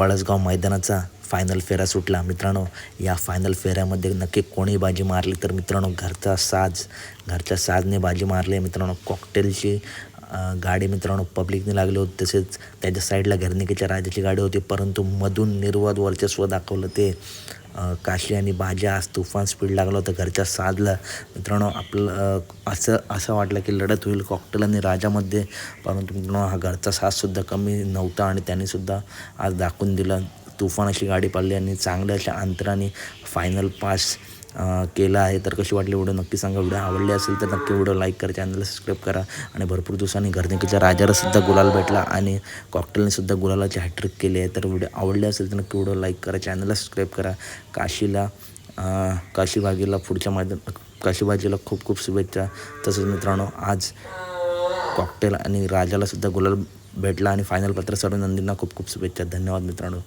Palasgaon मैदानाचा final फेरा सुटला. मित्रांनो या फायनल फेऱ्यामध्ये नक्की कोणी बाजी मारली? तर मित्रांनो घरचा साज घरच्या साजने बाजी मारली. मित्रांनो कॉकटेलची गाडी मित्रांनो पब्लिकने लागले होते तसेच त्याच्या साईडला घरनिकेच्या राजाची गाडी होती परंतु मधून निर्वाद वर्चस्व दाखवलं ते. काशी आणि बाजा आज तुफान स्पीड लागलं होतं घरच्या साजला मित्रांनो आपलं असं असं वाटलं की लढत होईल कॉकटेल आणि राजामध्ये. परंतु मित्रांनो हा घरचा साजसुद्धा कमी नव्हता आणि त्यांनीसुद्धा आज दाखवून दिलं. तुफान अशी गाडी पाडली आणि चांगल्या अशा अंतराने फायनल पास केला आहे. तर कशी वाटली व्हिडिओ? नक्की सांगा. व्हिडिओ आवडली असेल तर नक्की व्हिडिओ लाईक करा चॅनलला सबस्क्राईब करा आणि भरपूर दिवसांनी घरनिकीच्या राजाला सुद्धा गुलाल भेटला आणि कॉकटेलने सुद्धा गुलालाची हॅट्रिक केली आहे. तर व्हिडिओ आवडले असेल तर नक्की व्हिडिओ लाईक करा चॅनलला सबस्क्राईब करा. काशीला अ, पुढच्या मैदान काशीबाजीला खूप खूप शुभेच्छा. तसंच मित्रांनो आज कॉकटेल आणि राजाला सुद्धा गुलाल भेटला आणि फायनल पत्र सर्व नंदींना खूप खूप शुभेच्छा. धन्यवाद मित्रांनो.